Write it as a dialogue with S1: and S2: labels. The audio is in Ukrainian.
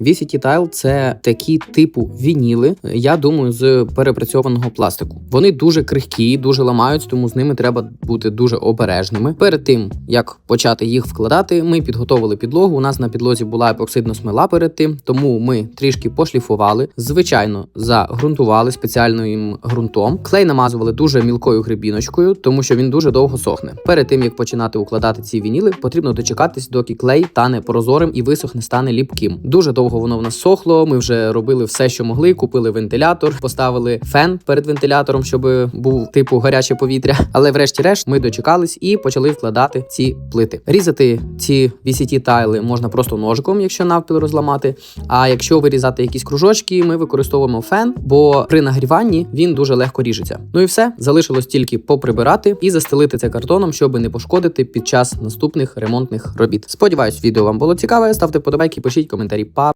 S1: VCT Tile – це такі типу вініли, я думаю, з перепрацьованого пластику. Вони дуже крихкі, дуже ламаються, тому з ними треба бути дуже обережними. Перед тим як почати їх вкладати, ми підготовили підлогу. У нас на підлозі була епоксидна смола перед тим, тому ми трішки пошліфували. Звичайно, загрунтували спеціальним ґрунтом. Клей намазували дуже мілкою грибіночкою, тому що він дуже довго сохне. Перед тим як починати укладати ці вініли, потрібно дочекатись, доки клей тане прозорим і висохне, стане ліпким. Дуже довго воно в нас сохло. Ми вже робили все, що могли. Купили вентилятор, поставили фен перед вентилятором, щоб був типу гаряче повітря. Але врешті-решт ми дочекались і почали вкладати ці плити. Різати ці VCT тайли можна просто ножиком, якщо навпіл розламати. А якщо вирізати якісь кружочки, ми використовуємо фен, бо при нагріванні він дуже легко ріжеться. Ну і все залишилось тільки поприбирати і застелити це картоном, щоб не пошкодити під час наступних ремонтних робіт. Сподіваюсь, відео вам було цікаве. Ставте подобайки, пишіть коментарі. Па.